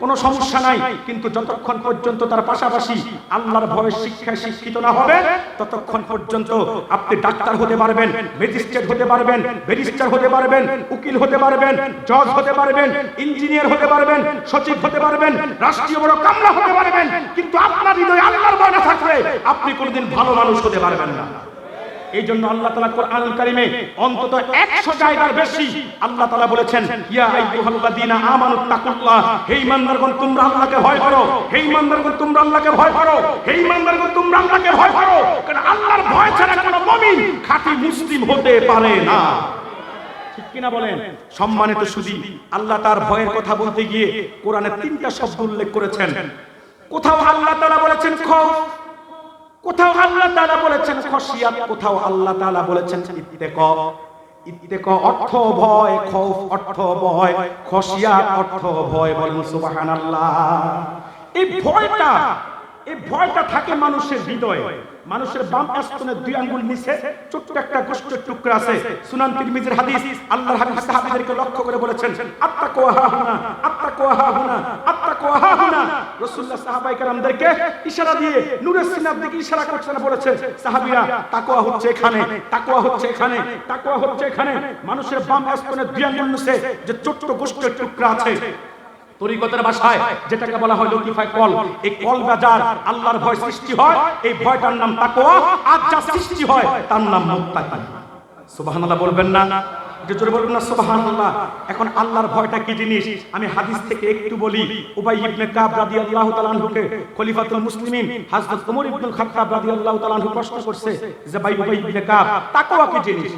কোনো সমস্যা নাই, কিন্তু যতক্ষণ পর্যন্ত তার পাশাপাশি আল্লাহর ভয়ের শিক্ষায় শিক্ষিত না হবে, ততক্ষণ পর্যন্ত আপনি ডাক্তার হতে পারবেন, ম্যাজিস্ট্রেট হতে পারবেন, ব্যারিস্টার হতে পারবেন, উকিল হতে পারবেন, জজ হতে পারবেন, ইঞ্জিনিয়ার হতে পারবেন, সচিব হতে পারবেন, রাষ্ট্রীয় বড় কামলা হতে পারবেন, কিন্তু আপনার হৃদয়ে আল্লাহর ভয় না থাকলে আপনি কোনোদিন ভালো মানুষ হতে পারবেন না। এই জন্য আল্লাহ তালা কোরআন কারিমে অন্তত একশো জায়গার বেশি আল্লাহ তালা বলেছেন, ইয়া আইয়ুহাল্লাযীনা আমানু তাকুল্লাহ, হে ঈমানদারগণ, তোমরা আল্লাহকে ভয় করো, হে ঈমানদারগণ, তোমরা আল্লাহকে ভয় করো, হে ঈমানদারগণ, তোমরা আল্লাহকে ভয় করো, কারণ আল্লাহর ভয় ছাড়া কোনো মুমিন খাঁটি মুসলিম হতে পারে না। বলেন? সম্মানিত সুদী, আল্লাহ তার ভয়ের কথা বলতে গিয়ে কোরআনে তিনটা শব্দ উল্লেখ করেছেন। কোথাও আল্লাহ তাআলা বলেছেন খৌফ কোথাও আল্লাহ তালা বলেছেন খসিয়াত, কোথাও আল্লাহ তালা বলেছেন ইত্তেক। ইত্তেক অর্থ ভয়, খৌফ অর্থ ভয়, খসিয়াত অর্থ ভয় বলেন সুবাহান আল্লাহ এই ভয়টা এই ভয়টা থাকে মানুষের হৃদয়ে। মানুষের বাম আস্তনের দুই আঙ্গুল নিচে ছোট্ট একটা গোষ্ঠের টুকরা আছে। সুনান তিরমিজির হাদিস, আল্লাহর হাবিব সাহাবীদেরকে লক্ষ্য করে বলেছেন আত্তা কোহা হুনা আত্তা কোহা হুনা আত্তা কোহা হুনা রাসূলুল্লাহ সাহাবায়ে কেরামদেরকে ইশারা দিয়ে, নূরের সিনার দিকে ইশারা করছেন বলেছেন, সাহাবীরা, তাকওয়া হচ্ছে এখানে, তাকওয়া হচ্ছে এখানে, তাকওয়া হচ্ছে এখানে। মানুষের বাম আস্তনের দুই আঙ্গুল নিচে যে ছোট্ট গোষ্ঠের টুকরা আছে তরিকতের ভাষায় যেটাকে বলা হয় লতিফাই কল। এই কল বাজার আল্লাহর ভয় সৃষ্টি হয়, এই ভয়টার নাম তাকওয়া। আর যা সৃষ্টি হয়, তার নাম মুত্তাকি। সুবহানাল্লাহ বলবেন না? যে জোরে বলবেন না? সুবহানাল্লাহ। এখন আল্লাহর ভয়টা কি জিনিস? আমি হাদিস থেকে একটু বলি। উবাই ইবনে কাব রাদিয়াল্লাহু তাআলা আনহুকে খলিফাতুল মুসলিমিন হযরত ওমর ইবনুল খাত্তাব রাদিয়াল্লাহু তাআলা আনহু প্রশ্ন করছে যে, ভাই উবাই ইবনে কাব, তাকওয়া কি জিনিস?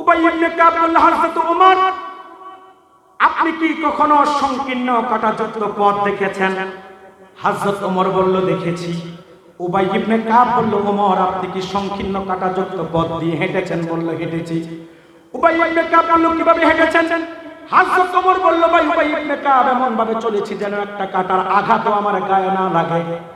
উবাই ইবনে কাব বলল হযরত ওমর আপনি কি কখনো সংকীর্ণ কাটাযুক্ত পথ দেখেছেন? হাজরত ওমর বলল, দেখেছি। উবাই ইবনে কাব বলল, ওমর, আপনি কি সংকীর্ণ কাটাযুক্ত পথ দিয়ে হেঁটেছেন? বলল, হেঁটেছি। উবাই ইবনে কাব বলল, কীভাবে হেঁটেছেন? হাজরত ওমর বলল, ভাই, উবাই ইবনে কাব এমন ভাবে চলেছি যেন একটা কাটার আঘাতও আমার গায়ে না লাগে।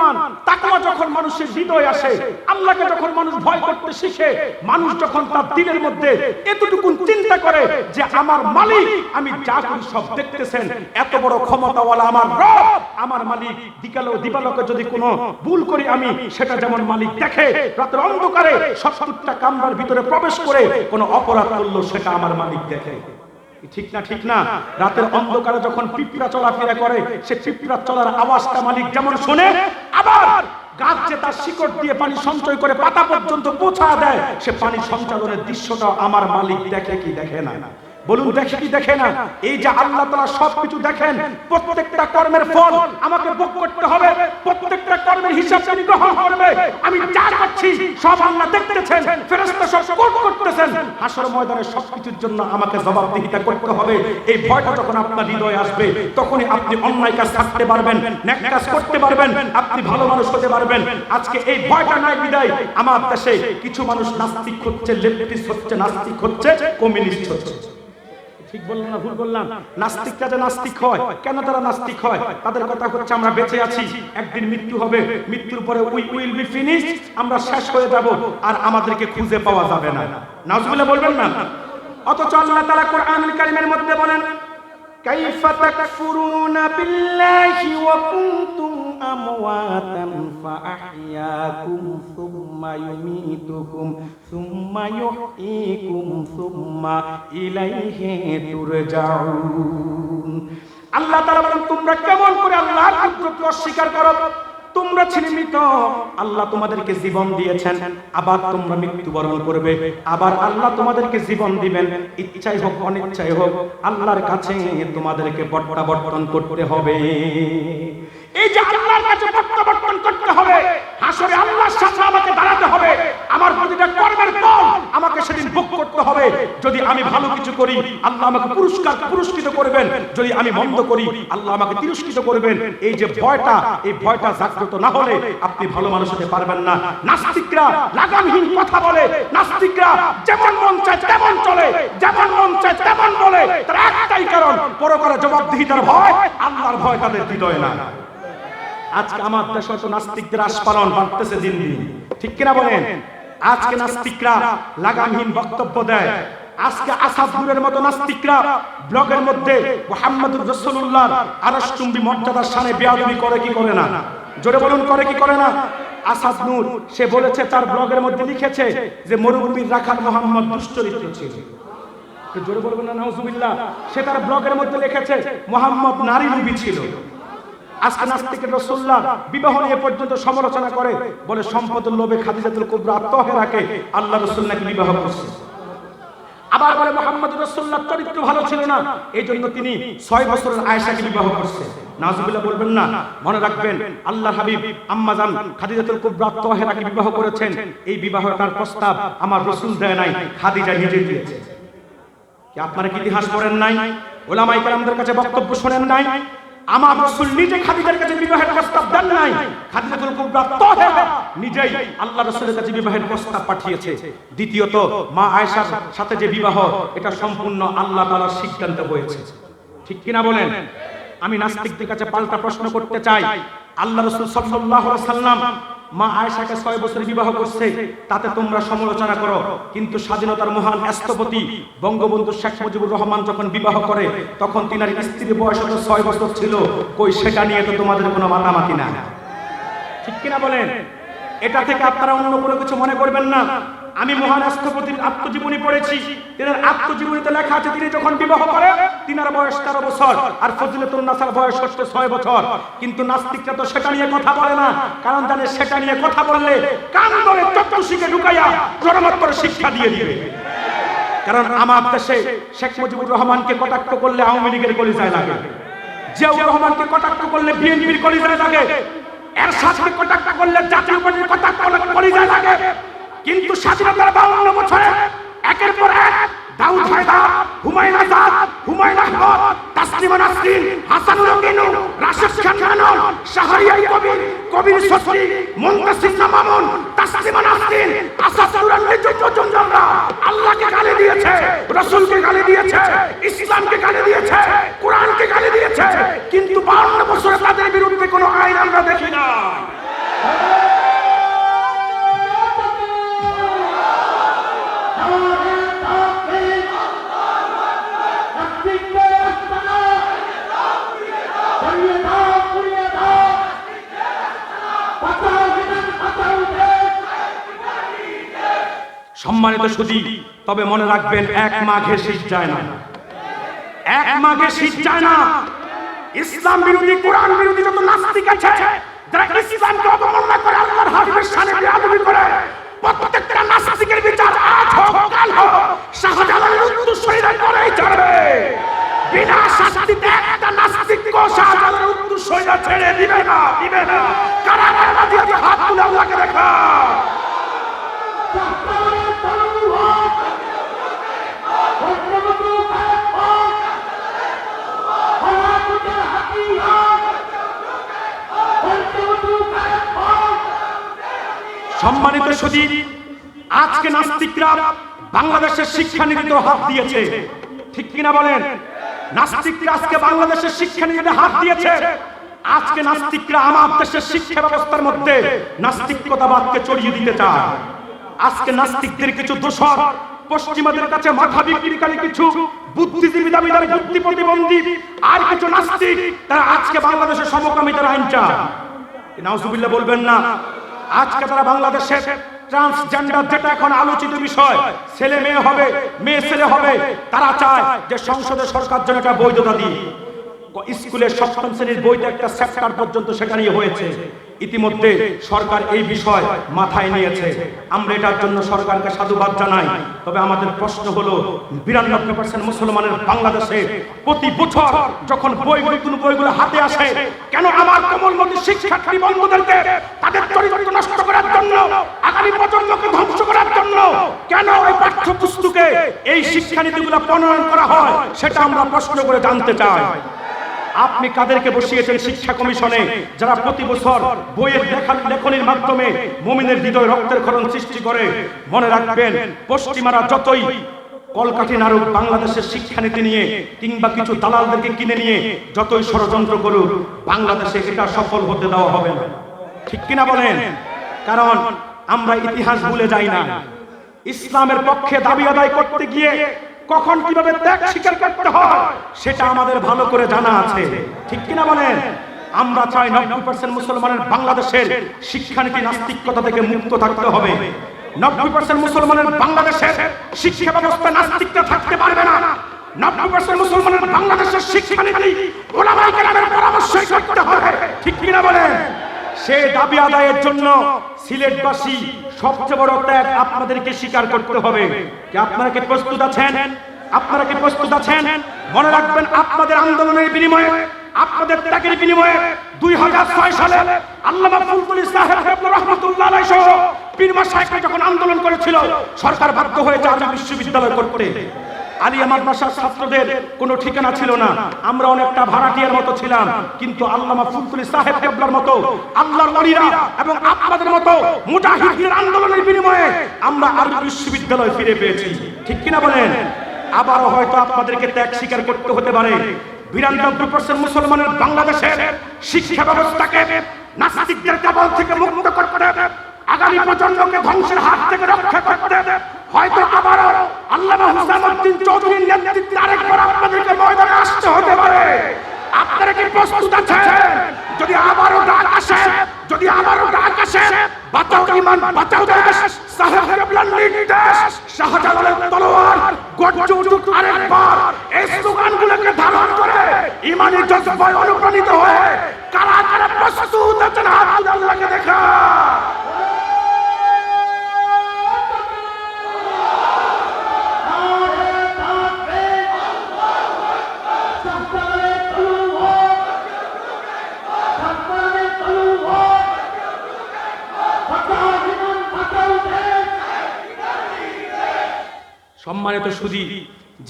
মুসলমান, তাকওয়া যখন মানুষের হৃদয় আসে, আল্লাহকে যখন মানুষ ভয় করতে শিখে, মানুষ যখন তার দিলের মধ্যে এতটুকু চিন্তা করে যে আমার মালিক, আমি যা করি সব দেখতেছেন, এত বড় ক্ষমতাওয়ালা আমার রব, আমার মালিক দিকালো দিবালোকে যদি কোনো ভুল করি আমি, সেটা যেমন মালিক দেখে, রাতের অন্ধকারে সত্তরটা কামরার ভিতরে প্রবেশ করে কোনো অপরাধ করল, সেটা আমার মালিক দেখে। ঠিক না ঠিক না। রাতের অন্ধকারে যখন পিঁপড়া চলাফেরা করে, সে পিঁপড়া চলার আওয়াজটা মালিক যেমন শুনে, আবার গাছ তার শিকড় দিয়ে পানি সঞ্চয় করে পাতা পর্যন্ত পৌঁছা দেয়, সে পানি সঞ্চালনের দৃশ্যটা আমার মালিক দেখে কি দেখে না। বলুন দেখে কি দেখে না? এই যে আল্লাহ তাআলা সবকিছু দেখেন প্রত্যেকটা কর্মের ফল আমাকে ভোগ করতে হবে প্রত্যেকটা কর্মের হিসাব তিনি গ্রহণ করবে। আমি যা করছি সব আল্লাহ দেখতেছেন ফেরেশতা সব কোট করতেছেন। হাসর ময়দানে সবকিছুর জন্য আমাকে জবাবদিহিতা করতে হবে। এই ভয়টা যখন আপনার হৃদয়ে আসবে তখনই আপনি অন্যায় কাজ ছাড়তে পারবেন নেক কাজ করতে পারবেন আপনি ভালো মানুষ হতে পারবেন। আজকে এই ভয়টা নাই বিদায়। আমার দেশে কিছু মানুষ নাস্তিক হচ্ছে লেফটিস্ট হচ্ছে নাস্তিক হচ্ছে কমিউনিস্ট হচ্ছে। ঠিক বললাম না, ভুল বললাম? নাস্তিকরা যে নাস্তিক হয়, কেন তারা নাস্তিক হয়? তাদের কথা হচ্ছে আমরা বেঁচে আছি, একদিন মৃত্যু হবে, মৃত্যুর পরে উই উইল বি ফিনিশ আমরা শেষ হয়ে যাব, আর আমাদেরকে খুঁজে পাওয়া যাবে না। নাজবুলে বলবেন না? অথচ আল্লাহ তাআলা কোরআনুল কারীমের মধ্যে বলেন, কাইফা তাকফুরুনা বিল্লাহি ওয়া কুনত أمواتا فأحياكم ثم يميتكم ثم يحييكم ثم إليه ترجعون আল্লাহ তাআলা বলেন তোমরা কেমন করে আল্লাহর কুদরতকে অস্বীকার করো তোমরা ছিলে মৃত, আল্লাহ তোমাদেরকে জীবন দিয়েছেন। আবার তোমরা মৃত্যুবরণ করবে, আবার আল্লাহ তোমাদেরকে জীবন দিবেন। ইচ্ছাই হোক, অনিচ্ছাই হোক, আল্লাহর কাছে তোমাদেরকে প্রত্যাবর্তন করতে হবে। এই যে আল্লাহর কাছে প্রত্যাবর্তন করতে হবে, হাসরে আল্লাহর সামনে আমাকে দাঁড়াতে হবে। আমার প্রতিটা কর্মের ফল আমাকে সেদিন ভোগ করতে হবে। যদি আমি ভালো কিছু করি, আল্লাহ আমাকে পুরস্কার পুরস্কৃত করবেন। যদি আমি মন্দ করি, আল্লাহ আমাকে তিরস্কৃত করবেন। এই যে ভয়টা, এই ভয়টা জাগ্রত না হলে আপনি ভালো মানুষ হতে পারবেন না। নাস্তিকরা লাগামহীন কথা বলে। নাস্তিকরা যেমন মন চায় তেমন চলে। যেমন মন চায় তেমন বলে। তার একটাই কারণ, পরকালে জবাবদিহিতার ভয়, আল্লাহর ভয় তাদের হৃদয়ে না আজকে আমার দেশে নাস্তিকদের আস্পালন বাড়তেছে দিন দিন। ঠিক কিনা বলেন? আজকে নাস্তিকরা লাগামহীন বক্তব্য দেয়। আজকে আসাদুরের মতো নাস্তিকরা ব্লগের মধ্যে মোহাম্মদুর রসুল্লাহ আরসচুম্বী মর্যাদার সানে বেয়াদবি করে কি করে না? জোরে বলুন, করে কি করে না? আসাদ নূর, সে বলেছে, তার ব্লগের মধ্যে লিখেছে যে, মরুভূমির রাখার মোহাম্মদ দুশ্চরিত্র ছিল। জোরে বলবেন না, নাউজুবিল্লাহ? সে তার ব্লগের মধ্যে লিখেছে, মোহাম্মদ নারী রূপী ছিল। আজকে নাস্তিকের রসুল্লাহ বিবাহ নিয়ে পর্যন্ত সমালোচনা করে, বলে সম্পদের লোভে খাদিজাতুল কুবরা আত্মহেরাকে আল্লাহ রসুল নাকি বিবাহ করছে। আবার বলে মোহাম্মদ রসুল্লাহ চরিত্র ভালো ছিল না এই জন্য তিনি ছয় বছরের আয়েশাকে বিবাহ করছে। নাজুবিল্লাহ বলবেন না, মনে রাখবেন আল্লাহ হাবিব আম্মাজান খাদিজাতুল কুবরা আত্মহেরাকে বিবাহ করেছেন, এই বিবাহটার প্রস্তাব আমার রসুল দেয় নাই, খাদিজা নিজে দিয়েছে। কি আপনারা কি ইতিহাস পড়েন নাই? ওলামাই কালামদের কাছে বক্তব্য শোনেন নাই? আমার রাসূল নিজে খাদিজার কাছে বিবাহের প্রস্তাব দেন নাই। খাদিজাতুল কুবরা তাহেরা নিজেই আল্লাহ রাসূলের কাছে বিবাহের প্রস্তাব পাঠিয়েছে। দ্বিতীয়ত, মা আয়েশার সাথে যে বিবাহ, এটা সম্পূর্ণ আল্লাহ তাআলার সিদ্ধান্ত হয়েছে। ঠিক কিনা বলেন? আমি নাস্তিকদের কাছে পাল্টা প্রশ্ন করতে চাই। আল্লাহ রাসূল সাল্লাল্লাহু আলাইহি সাল্লাম মা আয়েশাকে ছয় বছর বিবাহ করছে, তাতে তোমরা সমালোচনা করো। কিন্তু স্বাধীনতার মহান রাষ্ট্রপতি বঙ্গবন্ধু শেখ মুজিবুর রহমান যখন বিবাহ করে, তখন তিনার স্ত্রীর বয়স তো ছয় বছর ছিল। কই, সেটা নিয়ে তো তোমাদের কোনো মাতামাতি না ঠিক কিনা বলেন? এটা থেকে আপনারা অন্য কোনো কিছু মনে করবেন না। আমি মহান রাষ্ট্রপতির আত্মজীবনী পড়েছি। তিনার আত্মজীবনীতে লেখা আছে, তিনি যখন বিবাহ করে তিনার বয়স তেরো বছর, আর ফজলতুল নাসার বয়স হচ্ছে ছয় বছর। কিন্তু নাস্তিকরা তো সেটা নিয়ে কথা বলে না। কারণ জানে সেটা নিয়ে কথা বললে কান ধরে চতুর্শিকে ঢুকাইয়া চরমোত্তর শিক্ষা দিয়ে দিবে। কারণ আমার দেশে শেখ মুজিবুর রহমানকে কটাক্ষ করলে আওয়ামী লীগের কলিজায় লাগে। জিয়াউর রহমানকে কটাক্ষ করলে বিএনপির কলিজায় লাগে। এর সাথে কটাক্ষ করলে জাতীয় পার্টির কটাক্ষ কলিজায় লাগে। কিন্তু স্বাধীনতার বাউন্ন বছরে একের পর এক দাউদ হায়দার, হুমায়ুন আজাদ, হুমায়ুন আহমদ, তাসলিমা নাসরিন হাসানুল গিনু রাশেদ খান খানন শাহরিয়ার কবির কবির সসরি মুন্তাসির মামুন তাসলিমা নাসরিন আসাদুর নিযুক্ত জনরা আল্লাহকে গালি দিয়েছে, রাসূলকে গালি দিয়েছে, ইসলামকে গালি দিয়েছে, কোরআনকে গালি দিয়েছে, কিন্তু 52 বছরে তাদের বিরুদ্ধে কোনো আইন আমরা দেখি না সম্মানিত সুদী তবে মনে রাখবেন, এক মাঘে শীত যায় না। এক মাঘে শীত যায় না। ইসলাম বিরোধী, কোরআন বিরোধী যত নাস্তিক আছে, যারা ইসলামকে অবমাননা করে, আল্লাহর হাবিবের সামনে বেয়াদবি করে, প্রত্যেকটা নাস্তিকের বিচার আজ হোক, কাল হোক, শাহজালালের উত্তরসূরিরা করেই যাবে বিনা শাস্তিতে একটা নাস্তিককে শাহজালালের উত্তরসূরিরা ছেড়ে দিবে না দিবে না। কারাগারে দিয়ে হাত তুলে আল্লাহকে দেখা সম্মানিত সুদীপ আজকে নাস্তিকরা বাংলাদেশের শিক্ষানীতিতে হাত দিয়েছে। ঠিক কিনা বলেন? নাস্তিকরা আজকে বাংলাদেশের শিক্ষানীতিতে হাত দিয়েছে। আজকে নাস্তিকরা আমার দেশের শিক্ষা ব্যবস্থার মধ্যে নাস্তিকতাবাদকে চড়িয়ে দিতে চায়। আজকে নাস্তিকদের কিছু দোষর, পশ্চিমাদের কাছে মাথা বিক্রিকারী কিছু বুদ্ধিজীবী দাবিদার বুদ্ধি প্রতিবন্ধী, আর কিছু নাস্তিক, তারা আজকে বাংলাদেশের সমকামিতার আইন চায় নাউজুবিল্লাহ বলবেন না, আজকে তারা বাংলাদেশে ট্রান্সজেন্ডার যেটা এখন আলোচিত বিষয়, ছেলে মেয়ে হবে, মেয়ে ছেলে হবে, তারা চায় যে সংসদে সরকার জন্য একটা বৈধতা দিই। স্কুলের সপ্তম শ্রেণির বইতে একটা চ্যাপ্টার পর্যন্ত সেখানে হয়েছে। ইতিমধ্যে সরকার এই বিষয় মাথায় নিয়েছে। আমরা এটার জন্য সরকারকে সাধুবাদ জানাই। তবে আমাদের প্রশ্ন হলো, বিরানব্বই পার্সেন্ট মুসলমানের বাংলাদেশে প্রতি বছর যখন বই, নতুন বইগুলো হাতে আসে, কেন আমার কোমলমতি শিক্ষার্থী বন্ধুদেরকে তাদের চরিত্র নষ্ট করার জন্য, আগামী প্রজন্মকে ধ্বংস করার জন্য, কেন পাঠ্য পাঠ্যপুস্তকে এই শিক্ষানীতিগুলো প্রণয়ন করা হয়, সেটা আমরা প্রশ্ন করে জানতে চাই। আপনি কাদেরকে বসিয়েছেন শিক্ষা কমিশনে? যারা প্রতি বছর বইয়ের লেখা লেখনির মাধ্যমে মুমিনের হৃদয় রক্তের ক্ষরণ সৃষ্টি করে, মনে রাখবেন, পশ্চিমারা যতই কলকাঠি নাড়ুক, বাংলাদেশের শিক্ষানীতি নিয়ে কিংবা কিছু দালালদেরকে কিনে নিয়ে যতই ষড়যন্ত্র করুক, বাংলাদেশে এটা সফল হতে দেওয়া হবে না। ঠিক কিনা বলেন? কারণ আমরা ইতিহাস ভুলে যাই না। ইসলামের পক্ষে দাবি আদায় করতে গিয়ে কখন কীভাবে ত্যাগ স্বীকার করতে হয়, সেটা আমাদের ভালো করে জানা আছে। ঠিক কিনা বলেন? আমরা চাই নব্বই পার্সেন্ট মুসলমানের বাংলাদেশের শিক্ষানীতি নাস্তিকতা থেকে মুক্ত থাকতে হবে। নব্বই পার্সেন্ট মুসলমানের বাংলাদেশের শিক্ষা ব্যবস্থা নাস্তিকতা থাকতে পারবে না। নব্বই পার্সেন্ট মুসলমানের বাংলাদেশের শিক্ষানীতি ওলামাই কেরামের পরামর্শই করতে হবে। ঠিক কিনা বলেন? সে দাবি আদায়ের জন্য সিলেটবাসী সবচেয়ে বড় ত্যাগ আপনাদেরকে স্বীকার করতে হবে। কি আপনারা কি প্রস্তুত আছেন? আপনারা কি প্রস্তুত আছেন? মনে রাখবেন আপনাদের আন্দোলনের বিনিময়ে, আপনাদের ত্যাগের বিনিময়ে দুই হাজার ছয় সালে আল্লামা ফুলকুলি সাহেব রহমতুল্লাহ সহ পীরমা সাহেব যখন আন্দোলন করেছিল, সরকার বাধ্য হয়েছে আজ বিশ্ববিদ্যালয় করতে। আলিয়া মাদ্রাসার ছাত্রদের কোনো ঠিকানা ছিল না। আমরা অনেকটা ভাড়াটিয়ার মতো ছিলাম, কিন্তু আল্লামা ফুলতুলি সাহেব কেবলার মতো, আল্লাহর ওলিরা এবং আপনাদের মতো মুজাহিদদের আন্দোলনের বিনিময়ে আমরা আরবি বিশ্ববিদ্যালয় ফিরে পেয়েছি। ঠিক কিনা বলেন? আবারও হয়তো আপনাদেরকে ত্যাগ স্বীকার করতে হতে পারে। বিরানব্বই পার্সেন্ট মুসলমানের বাংলাদেশের শিক্ষা ব্যবস্থাকে নাস্তিকদের কবল থেকে মুক্ত করতে আগামী প্রজন্মকে ধ্বংসের হাত থেকে রক্ষা করতে হয়তো আবারও আল্লামা হুসামউদ্দিন চৌধুরীর নেতৃত্বে আরেকবার আপনাদেরকে ময়দানে আসতে হতে পারে। আপনারা কি প্রস্তুত আছেন? যদি আবারও ডাক আসে, যদি আবারও ডাক আসে, বাঁচাও ইমান, বাঁচাও দেশ। সাহেব কেবলার নির্দেশ, শাহজালালের তলোয়ার, গর্জে উঠুক আরেকবার। এই স্লোগানগুলোকে ধারণ করে ইমানি জজবায় অনুপ্রাণিত হয়ে কারা কারা প্রস্তুত?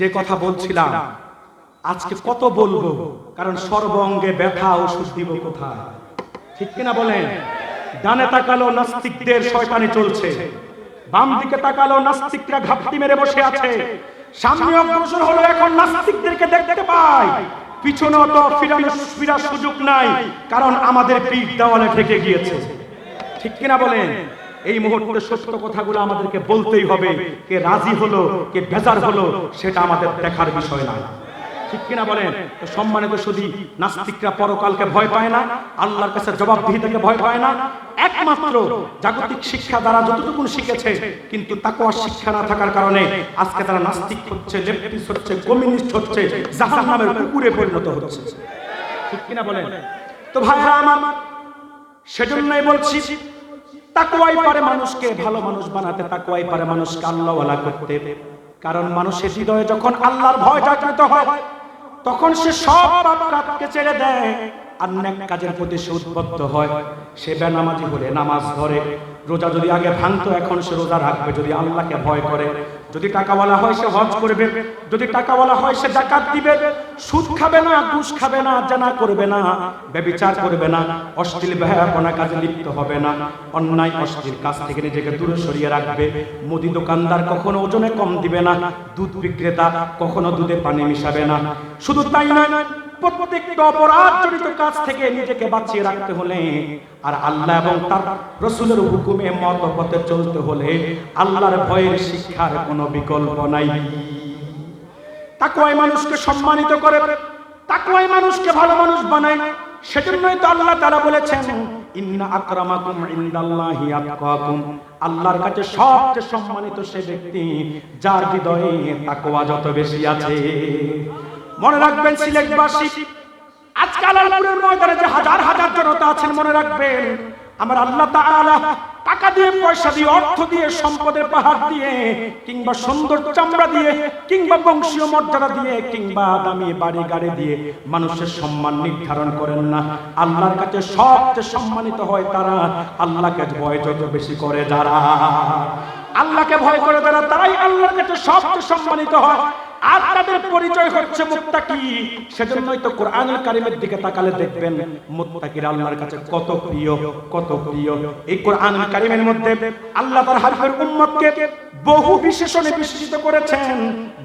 যে কথা বলছিলাম, আজকে কত বলব? কারণ সর্বঙ্গে ব্যথা ওষুধ দিব কোথায়? ঠিক কিনা বলেন? ডানে তাকালো নাস্তিকদের শয়তানি চলছে। বাম দিকে তাকালো নাস্তিকরা ঘাপটি মেরে বসে আছে। সামনে অগ্রসর হলো এখন নাস্তিকদেরকে দেখতে পাই। পিছনে তো ফিরানোর ফিরার সুযোগ নাই, কারণ আমাদের পিঠ দেওয়ালে ঠেকে গিয়েছে। ঠিক কিনা বলেন? এই মুহূর্তে সত্য কথাগুলো আমাদেরকে বলতেই হবে। কে রাজি হলো, কে বেজার হলো, সেটা আমাদের দেখার বিষয় না। ঠিক কিনা বলেন? তো সম্মানিত শুধু নাস্তিকরা পরকালকে ভয় পায় না, আল্লাহর কাছে জবাবদিহিতাকে ভয় পায় না। একমাত্র জাগতিক শিক্ষা দ্বারা যতটুকু শিখেছে, কিন্তু তাকওয়ার শিক্ষা না থাকার কারণে আজকে তারা নাস্তিক হচ্ছে লেফটিস্ট হচ্ছে, কমিউনিস্ট হচ্ছে, জাহান্নামের কুকুরে পরিণত হচ্ছে। ঠিক কিনা বলেন? তো ভাইরা আমার, সেজন্যই বলছি তাকওয়াই পারে মানুষকে ভালো মানুষ বানাতে তাকুয়াই পারে মানুষকে আল্লাহওয়ালা করতে। কারণ মানুষের হৃদয়ে যখন আল্লাহর ভয় জাগ্রত হয়, তখন সে সব পাপ কাজকে ছেড়ে দেয় আর নেক কাজের প্রতি সে উদ্বুদ্ধ হয়। সে বেনামাজি হলে, নামাজ ধরে, রোজা যদি আগে ভাঙতো, এখন সে রোজা রাখবে। যদি আল্লাহকে ভয় করে যদি টাকাওয়ালা হয় সে হজ করবে, যদি টাকাওয়ালা হয় সে জাকাত দিবে, সুদ খাবে না, ঘুষ খাবে না, জানা করবে না, ব্যবিচার করবে না, অশ্লীল ব্যয়াপনা কাজে লিপ্ত হবে না, অন্যায় অশ্লীল কাজ থেকে নিজেকে দূরে সরিয়ে রাখবে। মুদি দোকানদার কখনো ওজনে কম দিবে না, দুধ বিক্রেতা কখনো দুধে পানি মিশাবে না। শুধু তাই নয় প্রত্যেকটা অপরাধ জড়িত কাজ থেকে নিজেকে বাঁচিয়ে রাখতে হলে আর আল্লাহ এবং তার রসুলের হুকুমে মত পথে চলতে হলে আল্লাহর ভয়ের শিক্ষার কোনো বিকল্প নাই। তাকওয়াই মানুষকে সম্মানিত করে তাকওয়াই মানুষকে ভালো মানুষ বানায়। সেজন্যই তো আল্লাহ তারা বলেছেন, ইন্না আকরামাকুম ইনদাল্লাহি আতকাকুম। আল্লাহর কাছে সবচেয়ে সম্মানিত সে ব্যক্তি, যার হৃদয়ে তাকওয়া যত বেশি আছে। মনে রাখবেন সিলেটবাসী আজকাল আলালপুরের ময়দানে যে হাজার হাজার জনতা আছেন, মনে রাখবেন, আমার আল্লাহ তাআলা টাকা দিয়ে, পয়সা দিয়ে, অর্থ দিয়ে, সম্পদের পাহাড় দিয়ে, কিংবা সুন্দর চামড়া দিয়ে, কিংবা বংশীয় মর্যাদা দিয়ে, কিংবা দামি বাড়ি গাড়ি দিয়ে মানুষের সম্মান নির্ধারণ করেন না। আল্লাহর কাছে সবচেয়ে সম্মানিত হয় তারা, আল্লাহকে ভয় যত বেশি করে যারা। আল্লাহকে ভয় করে যারা, তারাই আল্লাহর কাছে সবচেয়ে সম্মানিত হয়। আর তাদের পরিচয় হচ্ছে সেজন্যই তো কোরআনুল দিকে তাকালে দেখবেন আল্লাহর কাছে কত প্রিয় কত প্রিয়। এই কোরআনুল মধ্যে আল্লাহ তার হাবিবের উম্মতকে বহু বিশেষণে বিশেষিত করেছেন,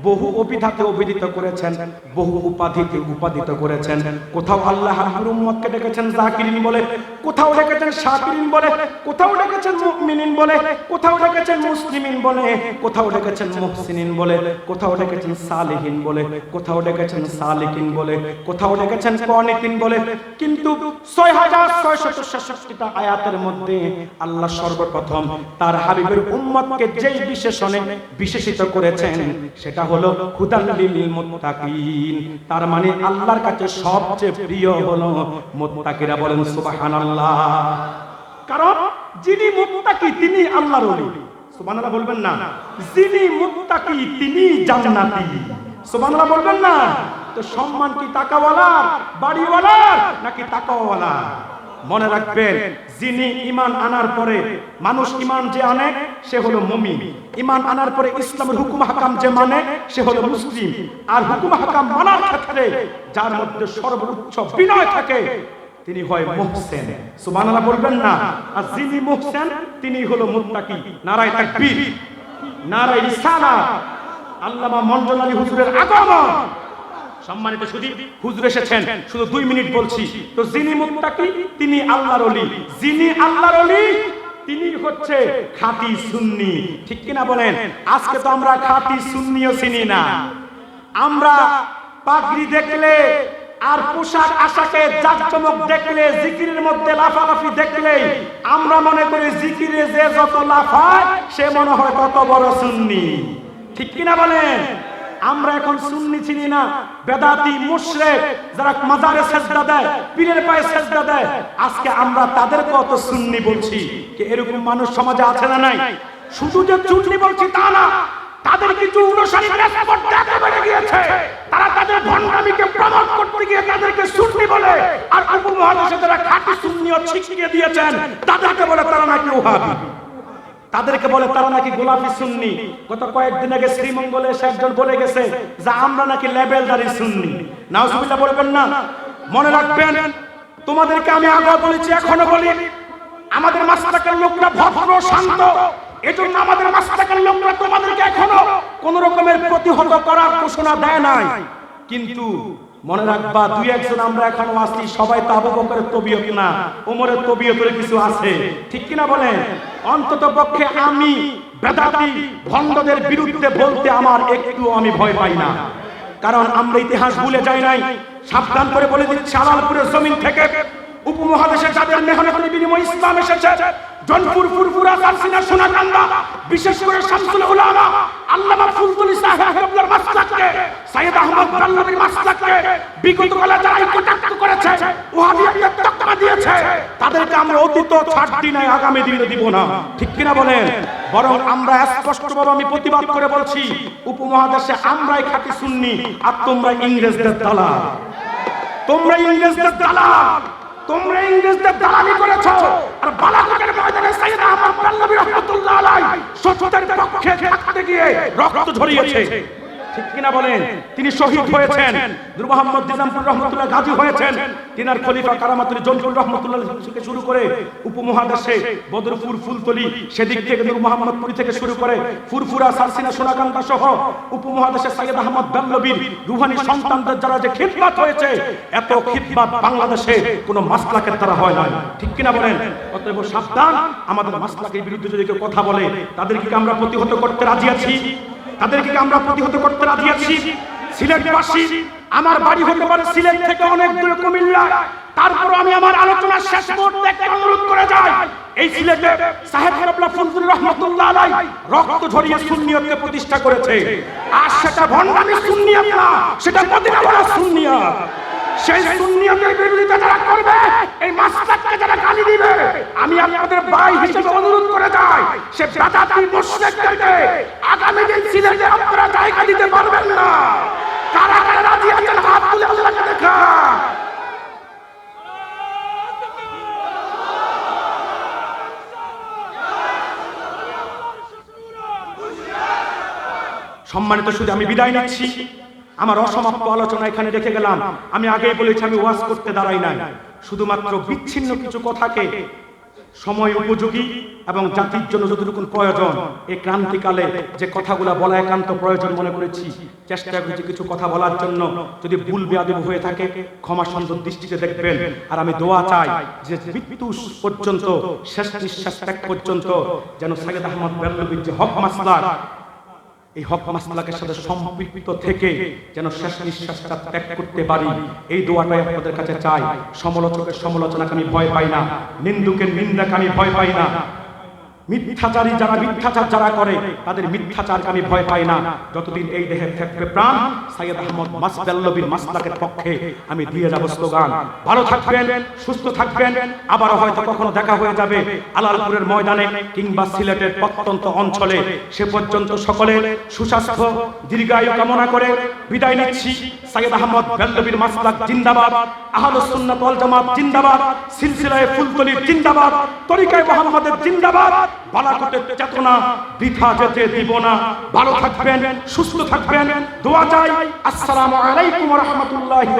বহু অভিধাতে অভিহিত করেছেন, বহু উপাধিতে উপাদিত করেছেন। কোথাও আল্লাহ হাবিবের উম্মতকে ডেকেছেন জাকিরিন বলে, কোথাও ডেকেছেন শাকিরিন বলে, কোথাও ডেকেছেন মুমিনিন বলে, কোথাও ডেকেছেন মুসলিমিন বলে, কোথাও ডেকেছেন মুহসিনিন বলে, কোথাও ডেকেছেন সালিহিন বলে, কোথাও ডেকেছেন সালিকিন বলে, কোথাও ডেকেছেন কনিতিন বলে। কিন্তু ছয় হাজার ছয়শত ছেষট্টিটা আয়াতের মধ্যে আল্লাহ সর্বপ্রথম তার হাবিবের উম্মতকে যেই বিশেষণে বিশেষিত করেছেন, সেটা হলো হুদাল্লিল মুত্তাকিন। তার মানে আল্লাহর কাছে সবচেয়ে প্রিয় হলো মুত্তাকিরা বলেন, সুবহানাল্লাহ। কারণ যিনি মুত্তাকি, তিনি আল্লাহর ওলি। সুবহানাল্লাহ বলবেন না। যিনি মুত্তাকি, তিনি জান্নাতি। সুবহানাল্লাহ বলবেন না। তো সম্মান কি টাকাওয়ালার বাড়িওয়ালার, নাকি টাকাওয়ালা মনে রাখবেন, যিনি ইমান আনার পরে মানুষ ইমান যে আনে, সে হলো মুমিন। ইমান আনার পরে ইসলামের হুকুম হাকাম যে মানে সে হলো মুসলিম। আর হুকুম হাকাম মানার ক্ষেত্রে যার মধ্যে সর্বোচ্চ বিনয় থাকে তিনি হয় মুহসেন। সুবহানাল্লাহ বলবেন না। আর যিনি মুহসেন, তিনি হলো মুত্তাকি। নারায় তাকবীর। নারায়ে রিসালাত আল্লামা মঞ্জুর আলী হুজুরের আগমন। সম্মানিত সুদী হুজুর এসেছেন। শুধু দুই মিনিট বলছি। তো যিনি মুত্তাকি, তিনি আল্লাহর ওলি যিনি আল্লাহর ওলি তিনি হচ্ছে খাতি সুন্নি। ঠিক কিনা বলেন? আজকে তো আমরা খাঁটি সুন্নিও চিনি না। আমরা পাগড়ি দেখলে আর পোশাক আশাকে জাকজমক দেখলে, জিকিরের মধ্যে লাফালাফি দেখলে, আমরা মনে করি জিকিরে যে যত লাফায় সে মনে হয় তত বড় সুন্নি। ঠিক কিনা বলেন? আমরা এখন সুন্নি চিনি না, বেদাতি, মুশরিক, যারা মাজারে সেজদা দেয়, পীরের পায়ে সেজদা দেয়, আজকে আমরা তাদের কত সুন্নি বলছি। এরকম মানুষ সমাজে আছে না নাই? শুধু যে চুন্নি বলছি তা না তাদের কিছু অনুসারী দেখে গিয়েছে। তারা তাদের ভণ্ডামিকে প্রমোট করতে গিয়ে তাদেরকে সুন্নি বলে আর উপমহাদেশে যারা খাঁটি সুন্নিও ছিটিয়ে দিয়েছেন। তাদেরকে বলে তারা নাকি ওহাবি তাদেরকে বলে তারা নাকি গোলাপি সুন্নি। গত কয়েকদিন আগে শ্রীমঙ্গলে এসে একজন বলে গেছে যে, আমরা নাকি লেবেলদারি সুন্নি। নাউজুবিল্লাহ বলবেন না। মনে রাখবেন, তোমাদেরকে আমি আগে বলেছি, এখনও বলি আমাদের মাস্টারের লোকরা ভদ্র, শান্ত। এজন্য আমাদের মাস্টারের লোকরা তোমাদেরকে এখনও কোন রকমের প্রতিহত করার ঘোষণা দেয় নাই। কিন্তু মনে রাখবা, দুই একজন আমরা এখনও আছি, সবাই তো আবু বকরের তবিয়ত না, ওমরের তবিয়তের কিছু আছে। ঠিক কিনা বলেন? অন্তত পক্ষে আমি বেদাতি ভণ্ডদের বিরুদ্ধে বলতে আমার একটু আমি ভয় পাই না। কারণ আমরা ইতিহাস ভুলে যাই নাই। সাবধান করে বলে দিচ্ছি, আলালপুরের জমিন থেকে উপমহাদেশে যাদের মেহনতের বিনিময় ইসলাম এসেছে, জনপুর, ফুরফুরা সারসিনা সোনাকান্দা বিশেষ করে শামসুল উলামা, আল্লামা ফুলতুলি সাহেব কেবলার মাসলাককে, সাইয়েদ আহমদ বাল্লাবীর মাসলাককে বিগত কালে যারা কটাক্ষ করেছে ওহাবিয়াকে তকমা দিয়েছে, তাদেরকে আমরা অতীত ছাড় নাই, আগামী দিনে দিব না। ঠিক কিনা বলেন? বরং আমরা স্পষ্টভাবে আমি প্রতিবাদ করে বলছি, উপমহাদেশে আমরাই খাঁটি সুন্নি আর তোমরা ইংরেজদের দালাল। তোমরা ইংরেজদের দালাল। তোমরা ইংরেজদের দালালি করেছ। আর বালাকোটের ময়দানে সাইয়েদ আহমদ পাল্লবী রহমাতুল্লাহ আলাই সত্যের পক্ষে থাকতে গিয়ে রক্ত ঝরিয়েছে। ঠিক কিনা বলেন? তিনি শহীদ হয়েছেন। নূর মোহাম্মদ নিজামপুর রহমতুল্লাহ গাজী হয়েছেন। তিনার খলিফা কারামাতুল জনপুর রহমতুল্লাহ থেকে শুরু করে উপমহাদেশে বদরপুর ফুলতলি সেদিক থেকে নূর মোহাম্মদপুরি থেকে শুরু করে ফুরফুরা সারসিনা সোনাকান্দা সহ উপমহাদেশে সাইয়েদ আহমদ বেল্লবীর রুহানি সন্তানদের যারা যে খিদমত হয়েছে এত খিদমত বাংলাদেশে কোনো মাসলাকের দ্বারা হয় না ঠিক কিনা বলেন? অতএব সাবধান আমাদের মাসলাকের বিরুদ্ধে যদি কেউ কথা বলে তাদেরকে আমরা প্রতিহত করতে রাজি আছি? তাদেরকে আমরা প্রতিহত করতে রাজি আছি? সিলেটবাসী, আমার বাড়ি হতে পারে সিলেট থেকে অনেক দূরে কুমিল্লা। তারপর আমি আমার আলোচনা শেষ মুহূর্তে একটা অনুরোধ করে যাই। এই সিলেটে সাহেব হেরবলা ফজলুর রহমাতুল্লাহ আলাই রক্ত ঝরিয়ে সুন্নিয়তকে প্রতিষ্ঠা করেছে। আর সেটা ভণ্ডামি সুন্নিয়ত না, সেটা মদিনা বলা সুন্নিয়ত। সেই সুন্নিয়তের বিরোধিতা যারা করবে। এই মাসলাককে যারা গালি দিবে, আমি আপনাদের ভাই হিসেবে অনুরোধ করে যাই, সে বেদাতি মুশরিকদেরকে আগামী দিন সিলেটে আপনারা জায়গা দিতে পারবেন না। কারা কারা রাজি আছেন হাত তুলে আল্লাহকে দেখা সম্মানিত শুধু আমি বিদায় নিচ্ছি। আমার অসমাপ্ত আলোচনা এখানে রেখে গেলাম। আমি আগেই বলেছি, আমি ওয়াজ করতে দাঁড়াই নাই। শুধুমাত্র বিচ্ছিন্ন কিছু কথাকে সময় উপযোগী এবং জাতির জন্য যতটুকু প্রয়োজন, এই ক্রান্তিকালে যে কথাগুলো বলা একান্ত প্রয়োজন মনে করেছি। চেষ্টা করেছি কিছু কথা বলার জন্য। যদি ভুল বেয়াদব হয়ে থাকে, ক্ষমা সুন্দর দৃষ্টিতে দেখবেন। আর আমি দোয়া চাই যে মৃত্যু পর্যন্ত, শেষ নিঃশ্বাস পর্যন্ত, যেন সাইয়েদ আহমদ বেল্লবীর যে হক মাসলার এই হক মাসলাকের সাথে সম্পৃক্ত থেকে যেন শেষ নিঃশ্বাসটা ত্যাগ করতে পারি। এই দোয়াটাই আপনাদের কাছে চাই। সমালোচকের সমালোচনাকে আমি ভয় পাই না। নিন্দুকের নিন্দাকে আমি ভয় পাই না। মিথ্যাচারী যারা মিথ্যাচার যারা করে, তাদের মিথ্যাচারকে আমি ভয় পাই না। যতদিন এই দেহে থাকবে প্রাণ সাইয়েদ আহমদ মাসবেল্লবীর মাসলাকের পক্ষে আমি দিয়ে যাব স্লোগান। ভালো থাকবেন, সুস্থ থাকবেন আবার হয়তো কখনো দেখা হয়ে যাবে আলালপুরের ময়দানে কিংবা সিলেটের প্রত্যন্ত অঞ্চলে। সে পর্যন্ত সকলে সুস্বাস্থ্য, দীর্ঘায়ু কামনা করে বিদায় নিচ্ছি। সাইয়েদ আহমদ বেল্লবীর মাসলাক জিন্দাবাদ আহলুস সুন্নাত ওয়াল জামাত জিন্দাবাদ, সিলসিলায়ে ফুলতলির জিন্দাবাদ, তরিকায়ে মুহাম্মাদের জিন্দাবাদ। বালাকোটের চেতনা, বৃথা যেতে দিব না। ভালো থাকবেন, সুস্থ থাকবেন, দোয়া চাই। আসসালামু আলাইকুম ওয়া রাহমাতুল্লাহি